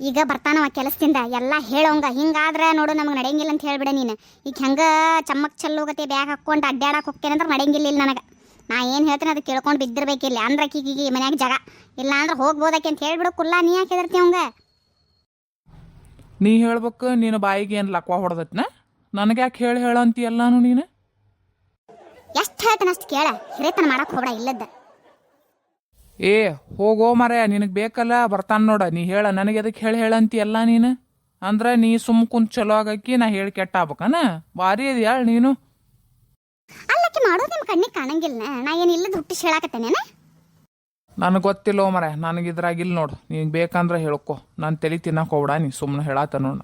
ಈಗ ಬರ್ತಾನವ ಕೆಲಸದಿಂದ. ಎಲ್ಲ ಹೇಳೋಂಗ. ಹಿಂಗಾದ್ರೆ ನೋಡು ನಮಗೆ ನಡೆಯಂಗಿಲ್ಲ ಅಂತ ಹೇಳ್ಬಿಡ ನೀನು. ಈಗ ಹೆಂಗೆ ಚಮ್ಮಕ್ ಚಲ್ಲೋಗತ್ತೆ ಬ್ಯಾಗ್ ಹಾಕ್ಕೊಂಡು ಅಡ್ಡಾಡಕ್ಕೆ ಹೋಗ್ತೇನೆ ಅಂದ್ರೆ ನಡೆಯಂಗಿಲ್ಲ ಇಲ್ಲಿ ನನಗೆ. ನಾ ಏನು ಹೇಳ್ತೀನಿ ಅದು ಕೇಳ್ಕೊಂಡು ಬಿದ್ದಿರ್ಬೇಕಿಲ್ಲ ಅಂದ್ರೆ ಆಕಿಗೆ ಮನ್ಯಾಗ ಜಾಗ. ಇಲ್ಲ ಅಂದ್ರೆ ಹೋಗ್ಬೋದಕ್ಕೆ ಅಂತ ಹೇಳ್ಬಿಡು. ಕುಲ್ಲ ನೀ ಯಾಕೆ ಹೆದರ್ತಿ ಅವಂಗ? ನೀ ಹೇಳ್ಬೇಕು ನೀನು ಬಾಯಿಗೆ ಏನು ಲಕ್ವ ಹೊಡೆದತ್ನ? ನನಗೆ ಯಾಕೆ ಹೇಳಿ ಹೇಳಂತಿ ಎಲ್ಲಾನು ನೀನು? ಎಷ್ಟು ಹೇಳ್ತಾನೆ ಅಷ್ಟು ಕೇಳ. ಹಿರೇತನ ಮಾಡಕ್ಕೆ ಹೋಗ್ಬೇಡ ಇಲ್ಲದ ಏ ಹೋಗೋ ಮರ ನಿನಗೆ ಬೇಕಲ್ಲ ಬರ್ತಾನೆ ನೋಡ. ನೀ ಹೇಳ ನನಗೆ ಅದಕ್ಕೆ ಹೇಳಿ ಹೇಳಂತಿ ಎಲ್ಲ ನೀನು? ಅಂದ್ರೆ ನೀ ಸುಮ್ ಕುಂತ ಚಲೋ ಆಗಕ್ಕಿ ನಾ ಹೇಳಿ ಕೆಟ್ಟ ಆಗ್ಬೇಕನ ಭಾರಿ ಅದಿ ಹೇಳ ನೀನು. ಅಲ್ಲಕ್ಕೆ ಮಾಡೋದು ನಿಮ್ಮ ಕಣ್ಣಿಗೆ ಕಾಣಂಗಿಲ್ಲ ನಾ ಏನು ಇಲ್ಲದ ಹುಟ್ಟಿಸಿ ಹೇಳಾಕತ್ತೇನೇನ ನನಗೆ ಗೊತ್ತಿಲ್ಲ ಮರ ನನಗೆ ಇದ್ರಾಗಿಲ್ಲ ನೋಡು. ನಿನಗೆ ಬೇಕಂದ್ರೆ ಹೇಳ್ಕೊ. ನಾನು ತಲೆ ತಿನ್ನಕ್ಕೆ ಹೋಗ್ಬಿಡ ನೀ ಸುಮ್ಮನೆ ಹೇಳಾತ ನೋಡ.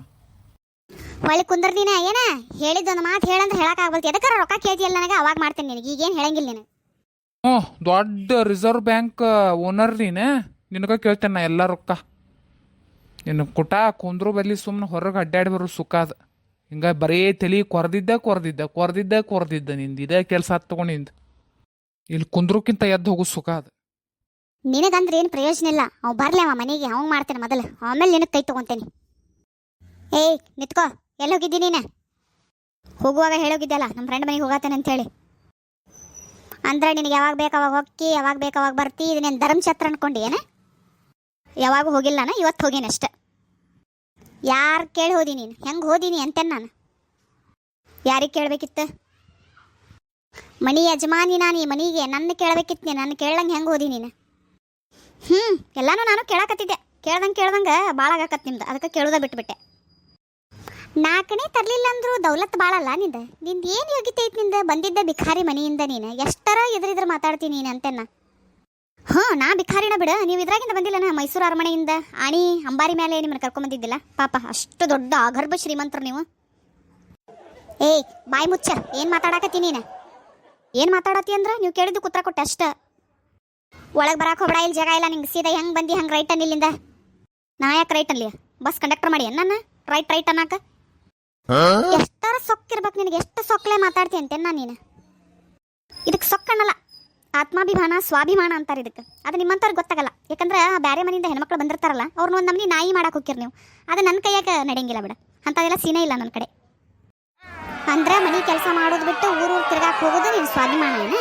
ಹೊಳ್ಳಿ ಕುಂದರ್ದಿನ ಏನ? ಹೇಳಿದ್ದೊಂದು ಮಾತು ಹೇಳಂದ್ರೆ ಹೇಳಕ್ಕಾಗ್ಬಲ್ತಿ ಎದಕ್ಕಾರ ರೊಕ್ಕ ಕೇಳ್ತಿಯಲ್ಲ ನನಗೆ? ಅವಾಗ ಮಾಡ್ತೇನೆ ನಿನಗೆ ಈಗೇನು ಹೇಳಂಗಿಲ್ಲ ನೀನು? ಹ್ಞೂ ದೊಡ್ಡ ರಿಸರ್ವ್ ಬ್ಯಾಂಕ್ ಓನರ್ ನೀನೆ. ನಿನಗ ಕೇಳ್ತೇನೆ ನಾ ಎಲ್ಲ ರೊಕ್ಕ. ನಿನ್ನ ಕುಟ ಕುಂದ್ರು ಬಲ್ಲಿ ಸುಮ್ಮನೆ ಹೊರಗೆ ಅಡ್ಡಾಡಿ ಬರೋ ಸುಖ ಅದ. ಹಿಂಗೆ ಬರೀ ತಲೆ ಕೊರ್ದಿದ್ದ ಕೊರ್ದಿದ್ದ ಕೊರ್ದಿದ್ದ ಕೊರ್ದಿದ್ದ ನಿಂದು, ಇದೇ ಕೆಲಸ ಹತ್ತು ತಗೊಂಡಿಂದ ಇಲ್ಲಿ ಕುಂದ್ರಕ್ಕಿಂತ ಎದ್ದು ಹೋಗೋ ಸುಖ ಅದ. ನಿನಗಂದ್ರೆ ಏನು ಪ್ರಯೋಜನ ಇಲ್ಲ. ಅವ್ ಬರ್ಲಿ ಅವ ಮನೆಗೆ, ಅವಂಗ್ ಮಾಡ್ತೇನೆ ಮೊದಲು. ಆಮೇಲೆ ನಿನಗೆ ಕೈ ತಗೊಂತೇನೆ. ಏಯ್, ನಿತ್ಕೋ, ಎಲ್ಲಿ ಹೋಗಿದ್ದಿ ನೀನು? ಹೋಗುವಾಗ ಹೇಳೋಗಿದ್ದಲ್ಲ ನಮ್ಮ ಫ್ರೆಂಡ್ ಮನೆಗೆ ಹೋಗತ್ತೇನೆ ಅಂತೇಳಿ ಅಂದ್ರೆ ನಿನಗೆ ಯಾವಾಗ ಬೇಕು ಅವಾಗ ಹೋಗಿ ಯಾವಾಗ ಬೇಕು ಅವಾಗ ಬರ್ತಿ, ಇದು ನೀನು ಧರ್ಮಛತ್ರ ಅನ್ಕೊಂಡಿಯೇನೆ ಯಾವಾಗ ಹೋಗಿಲ್ಲ ನಾನು, ಇವತ್ತು ಹೋಗೀನಿ ಅಷ್ಟೆ. ಯಾರು ಕೇಳಿ ಹೋದಿ ನೀನು? ಹೆಂಗೆ ಹೋದಿನಿ ಅಂತೇನು ನಾನು? ಯಾರಿಗೆ ಕೇಳಬೇಕಿತ್ತು? ಮನಿ ಯಜಮಾನಿ ನಾನು ಈ ಮನಿಗೆ, ನನ್ನ ಕೇಳಬೇಕಿತ್ತು ನೀನು ನನ್ನ ಕೇಳಂಗೆ ಹೆಂಗೆ ಹೋದಿ ನೀನು? ಹ್ಞೂ ಎಲ್ಲಾನು ನಾನು ಕೇಳಕತ್ತಿದ್ದೆ. ಕೇಳ್ದಂಗೆ ಕೇಳ್ದಂಗೆ ಭಾಳ ಆಗಾಕತ್ ನಿಮ್ದು. ಅದಕ್ಕೆ ಕೇಳೋದ ಬಿಟ್ಬಿಟ್ಟೆ. ನಾಲ್ಕನೇ ತರಲಿಲ್ಲ ಅಂದ್ರು ದೌಲತ್ ಬಾಳಲ್ಲ ನಿಂದ. ನಿಂದ ಏನು ಯೋಗ್ಯತೆ ಐತಿ ನಿಂದ ಬಂದಿದ್ದ ಬಿಖಾರಿ ಮನೆಯಿಂದ ನೀನು? ಎಷ್ಟರ ಎದುರಿದ್ರ ಮಾತಾಡ್ತೀನಿ ನೀನು ಅಂತೆನ್ನ ಹಾಂ, ನಾ ಬಿಖಾರಿನ ಬಿಡ. ನೀವು ಇದ್ರಾಗಿಂದ ಬಂದಿಲ್ಲ ನಾ ಮೈಸೂರು ಅರಮನೆಯಿಂದ. ಆಣಿ, ಅಂಬಾರಿ ಮೇಲೆ ನಿಮ್ಮನ್ನ ಕರ್ಕೊಂಬಂದಿದ್ದಿಲ್ಲ ಪಾಪ, ಅಷ್ಟು ದೊಡ್ಡ ಅಗರ್ಭ ಶ್ರೀಮಂತರು ನೀವು. ಏಯ್, ಬಾಯಿ ಮುಚ್ಚ ಏನು ಮಾತಾಡಕತ್ತಿ ನೀನು? ಏನು ಮಾತಾಡತ್ತಿ ಅಂದ್ರೆ ನೀವು ಕೇಳಿದ್ದು ಕುತ್ರ ಕೊಟ್ಟೆ ಅಷ್ಟ. ಒಳಗೆ ಬರಕ್ಕೆ ಹೋಗ್ಬೇಡ ಇಲ್ಲಿ ಜಾಗ ಇಲ್ಲ, ನಿಂಗೆ ಸೀದಾ ಹೆಂಗೆ ಬಂದಿ, ಹಂಗೆ ರೈಟ್ ಅನ್ನಿಲ್ಲಿಂದ ನಾ ಯಾಕೆ ರೈಟ್ ಅಲ್ಲಿ ಬಸ್ ಕಂಡಕ್ಟರ್ ಮಾಡಿ ನನ್ನ? ರೈಟ್ ರೈಟ್ ಅನ್ನಕ? ಎಷ್ಟರ ಸೊಕ್ಕಿರ್ಬೇಕು ನಿನಗೆ, ಎಷ್ಟು ಸೊಕ್ಕಲೆ ಮಾತಾಡ್ತಿ ಅಂತೇನ ನೀನು? ಇದಕ್ಕೆ ಸೊಕ್ಕಣ್ಣಲ್ಲ, ಆತ್ಮಾಭಿಮಾನ, ಸ್ವಾಭಿಮಾನ ಅಂತಾರೆ ಇದಕ್ಕೆ. ಅದು ನಿಮ್ಮಂಥವ್ರಿಗೆ ಗೊತ್ತಾಗಲ್ಲ. ಯಾಕಂದ್ರೆ ಬೇರೆ ಮನೆಯಿಂದ ಹೆಣ್ಮಕ್ಳು ಬಂದಿರ್ತಾರಲ್ಲ ಅವ್ರನ್ನ ಒಂದು ನಮ್ಮನಿ ನಾಯಿ ಮಾಡಕ್ಕೆ ಹೋಗ್ತೀರಿ ನೀವು. ಅದು ನನ್ನ ಕೈಯಾಗ ನಡೆಯಂಗಿಲ್ಲ ಬಿಡ. ಅಂಥದೆಲ್ಲ ಸೀನೇ ಇಲ್ಲ ನನ್ನ ಕಡೆ. ಅಂದ್ರೆ ಮನೆ ಕೆಲಸ ಮಾಡೋದು ಬಿಟ್ಟು ಊರು ತಿರ್ಗಾಕ್ ಹೋಗೋದು ನೀನು ಸ್ವಾಭಿಮಾನ ಏನ?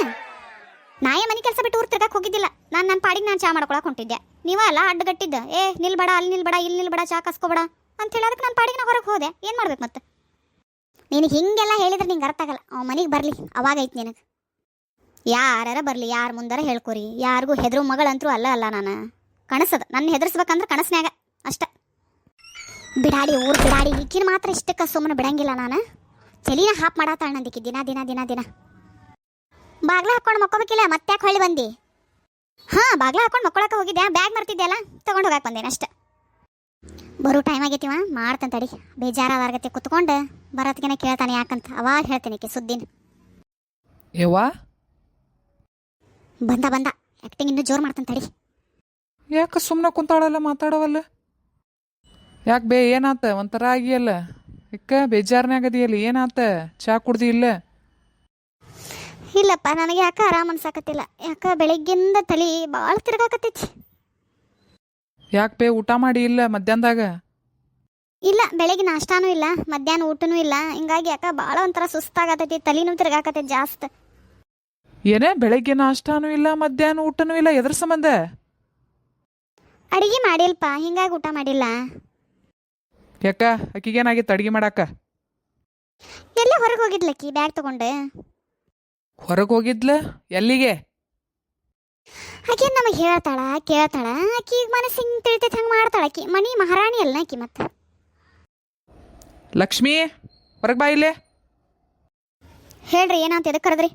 ನಾಯೇ ಮನೆ ಕೆಲಸ ಬಿಟ್ಟು ಊರು ತಿರ್ಗಾಕ್ ಹೋಗಿದ್ದಿಲ್ಲ. ನಾನು ನನ್ನ ಪಾಡಿಗೆ ನಾನು ಚಾ ಮಾಡ್ಕೊಳಕ್ ಹೊಂಟಿದ್ದೆ. ನೀವ ಅಲ್ಲ ಅಡ್ಡಗಟ್ಟಿದ್ದ. ಏ, ನಿಲ್ಬೇಡ, ಅಲ್ಲಿ ನಿಲ್ಬೇಡ, ಇಲ್ಲಿ ನಿಲ್ಬೇಡ, ಚಾ ಕಸ್ಕೋಬೇಡ. ಅಂತ ಹೇಳೋದಕ್ಕೆ ನನ್ನ ಪಾಡಿಗೆ ನಾ ಹೊರಗೆ ಹೋದೆ. ಏನು ಮಾಡ್ಬೇಕು ಮತ್ತೆ? ನಿನಗೆ ಹಿಂಗೆಲ್ಲ ಹೇಳಿದ್ರೆ ನಿಂಗೆ ಅರ್ಥ ಆಗಲ್ಲ. ಅವ್ನ ಮನೆಗೆ ಬರಲಿ, ಅವಾಗ ಐತಿ ನಿನಗೆ. ಯಾರ ಬರಲಿ, ಯಾರ ಮುಂದಾರ ಹೇಳ್ಕೊರಿ. ಯಾರಿಗೂ ಹೆದರು ಮಗಳಂತರೂ ಅಲ್ಲ ಅಲ್ಲ ನಾನು. ಕನಸದ ನನ್ನ ಹೆದರ್ಸ್ಬೇಕಂದ್ರೆ ಕನಸ್ನ್ಯಾಗ, ಅಷ್ಟ. ಬಿಡಾಡಿ ಊರು, ಬಿಡಾಡಿ ಈಕಿನ ಮಾತ್ರ ಇಷ್ಟಕ್ಕೆ ಸುಮ್ಮನೆ ಬಿಡಂಗಿಲ್ಲ ನಾನು. ಚಲಿನ ಹಾಪ್ ಮಾಡಾತಾಳ ನಂದಿಕ್ಕಿ ದಿನ ದಿನ ದಿನ ದಿನ. ಬಾಗ್ಲ ಹಾಕೊಂಡು ಮಕ್ಕೋಬೇಕಿಲ್ಲ ಮತ್ತೆ ಯಾಕೆ ಹೊಳ್ಳಿ ಬಂದಿ? ಹಾಂ, ಬಾಗ್ಲ ಹಾಕೊಂಡು ಮಕ್ಕೊಳಕ್ಕೆ ಹೋಗಿದ್ದೆ ಬ್ಯಾಗ್ ಮರ್ತಿದ್ದೆಲ್ಲ ತೊಗೊಂಡು ಹೋಗಕ್ಕೆ ಬಂದೇನೆ ಅಷ್ಟೆ. ಬರೋ ಟೈಮ್ ಆಗೈತಿವ ಮಾಡ್ತಾನೆ ತಡಿ. ಬೇಜಾರಾದಾರ್ಗತ್ತೆ ಕುತ್ಕೊಂಡು ಬರೋತ್ಗೆನೆ ಕೇಳ್ತಾನೆ ಯಾಕಂತ. ಅವಾಗ ಹೇಳ್ತೀನಿ ಕೆ ಸುದ್ದಿನ. ಯವ್ವಾ? ಬಂದ ಬಂದ. ಆ್ಯಕ್ಟಿಂಗ್ ಇನ್ನೂ ಜೋರು ಮಾಡ್ತಾನೆ ತಡಿ. ಯಾಕೆ ಸುಮ್ಮನೆ ಕುಂತಾಳಲ್ಲ ಮಾತಾಡವಲ್ಲ? ಯಾಕೆ ಬೇ ಏನಾತ? ಒಂಥರ ಆಗಿಯಲ್ಲ. ಯಾಕ ಬೇಜಾರನೇ ಆಗದಿಯಲ್ಲ ಏನಾತ? ಚಾ ಕುಡ್ದಿ ಇಲ್ಲ? ಇಲ್ಲಪ್ಪ ನನಗೆ ಯಾಕೆ ಆರಾಮ ಅನ್ಸಾಕತ್ತಿಲ್ಲ. ಯಾಕೆ ಬೆಳಿಗ್ಗಿಂದ ತಲೆ ಭಾಳ ತಿರ್ಗಾಕತ್ತೈತಿ. ಯಾಕೆ ಬೇ ಊಟ ಮಾಡಿ ಇಲ್ಲ ಮಧ್ಯಾಹ್ನದಾಗ? ಇಲ್ಲ ಬೆಳಗ್ಗೆ ನಾಷ್ಟಾನೂ ಇಲ್ಲ ಮಧ್ಯಾಹ್ನ ಊಟನೂ ಇಲ್ಲ. ಹಿಂಗಾಗಿ ಯಾಕ ಭಾಳ ಒಂಥರ ಸುಸ್ತಾಗತೈತಿ ತಲೆನೂ ತಿರ್ಗಾಕತ್ತೈತಿ ಜಾಸ್ತಿ. ಏನೇ ಬೆಳಗ್ಗೆ ನಾಷ್ಟಾನೂ ಇಲ್ಲ ಮಧ್ಯಾಹ್ನ ಊಟನೂ ಇಲ್ಲ ಎದ್ರ ಸಂಬಂಧ? ಅಡಿಗೆ ಮಾಡಿಲ್ಪ ಹಿಂಗಾಗಿ ಊಟ ಮಾಡಿಲ್ಲ. ಯಾಕ? ಅಕ್ಕಿಗೇನಾಗಿತ್ತು ಅಡಿಗೆ ಮಾಡಾಕ? ಎಲ್ಲೇ ಹೊರಗೆ ಹೋಗಿದ್ಲಕ್ಕಿ ಬ್ಯಾಗ್ ತಗೊಂಡೆ. ಹೊರಗೆ ಹೋಗಿದ್ಲ? ಎಲ್ಲಿಗೆ? ಆಕೆ ನಮಗೆ ಹೇಳ್ತಾಳ ಕೇಳ್ತಾಳ ಆಕಿ ಮನಸ್ಸು ಹಿಂಗೆ ತಿಳಿತೈತೆ ಹಂಗೆ ಮಾಡ್ತಾಳ ಆಕಿ. ಮನಿ ಮಹಾರಾಣಿ ಅಲ್ಲ ಆಕಿ ಮತ್ತೆ? ಲಕ್ಷ್ಮಿ ಹೊರಗೆ ಬಾ ಇಲ್ಲೇ. ಹೇಳ್ರಿ ಏನಂತ ಎದಕ್ಕೆ ಕರೆದ್ರಿ?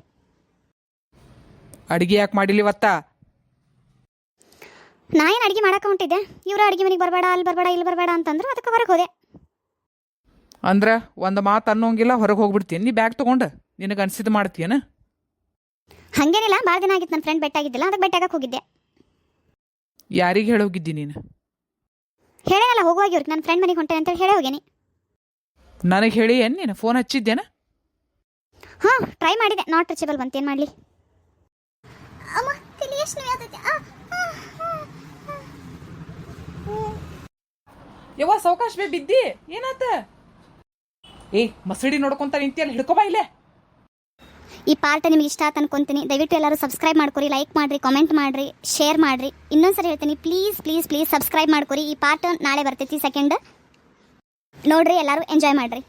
ಅಡಿಗೆ ಯಾಕೆ ಮಾಡಿಲಿ ಇವತ್ತ? ನಾ ಏನು ಅಡಿಗೆ ಮಾಡಕ್ಕೆ ಹೊಂಟಿದ್ದೆ? ಇವರ ಅಡಿಗೆ ಮನೆಗೆ ಬರಬೇಡ ಅಲ್ಲಿ ಬರಬೇಡ ಇಲ್ಲಿ ಬರಬೇಡ ಅಂತಂದ್ರು ಅದಕ್ಕೆ ಹೊರಗೆ ಹೋದೆ. ಅಂದ್ರೆ ಒಂದು ಮಾತು ಅನ್ನೋಂಗಿಲ್ಲ ಹೊರಗೆ ಹೋಗ್ಬಿಡ್ತೀನಿ. ನೀ ಬ್ಯಾಗ್ ತೊಗೊಂಡು ನಿನಗೆ ಅನ್ಸಿದ್ದು ಮಾಡ್ತೀಯನ? ಹಂಗೇನಿಲ್ಲ ಭಾಳ ದಿನ ಆಗಿತ್ತು ನನ್ನ ಫ್ರೆಂಡ್ ಬೆಟ್ಟಾಗಿದ್ದಿಲ್ಲ ಅದಕ್ಕೆ ಬೆಟ್ಟಾಗಕ್ಕೆ ಹೋಗಿದ್ದೆ. ಯಾರಿಗೆ ಹೇಳೋಗಿದ್ದಿ ನೀನು? ಹೇಳಲ್ಲ ಹೋಗುವಾಗ ಇವ್ರಿಗೆ ನನ್ನ ಫ್ರೆಂಡ್ ಮನೆಗೆ ಹೊಂಟೆ ಅಂತ ಹೇಳಿ ಹೋಗೇನಿ. ನನಗೆ ಹೇಳಿ ಏನು ನೀನು? ಫೋನ್ ಹಚ್ಚಿದ್ದೇನ? ಹಾಂ ಟ್ರೈ ಮಾಡಿದೆ ನಾಟ್ ಟಚಬಲ್ ಬಂತೇನು ಮಾಡಲಿ? ಅಮ್ಮ ತಲೆ ಎಷ್ಟು ಯವ್ವ ಸಾವಕಾಶ ಬೇ ಬಿದ್ದಿ ಏನಾತ? ಏ ಮಸಡಿ ನೋಡ್ಕೊಂತ ನಿಂತಿಯಲ್ಲ ಹಿಡ್ಕೊಬಾ ಇಲ್ಲೇ. ಈ ಪಾರ್ಟ್ ನಿಮ್ಗೆ ಇಷ್ಟ ಆತ ಅನ್ಕೊಂತೀನಿ. ದಯವಿಟ್ಟು ಎಲ್ಲರೂ ಸಬ್ಸ್ಕ್ರೈಬ್ ಮಾಡ್ಕೊರಿ ಲೈಕ್ ಮಾಡ್ರಿ ಕಾಮೆಂಟ್ ಮಾಡ್ರಿ ಶೇರ್ ಮಾಡ್ರಿ. ಇನ್ನೊಂದ್ಸರಿ ಹೇಳ್ತೀನಿ ಪ್ಲೀಸ್ ಪ್ಲೀಸ್ ಪ್ಲೀಸ್ ಸಬ್ಸ್ಕ್ರೈಬ್ ಮಾಡ್ಕೊರಿ. ಈ ಪಾರ್ಟ್ ನಾಳೆ ಬರ್ತೈತಿ ಸೆಕೆಂಡ್ ನೋಡ್ರಿ ಎಲ್ಲರೂ ಎಂಜಾಯ್ ಮಾಡ್ರಿ.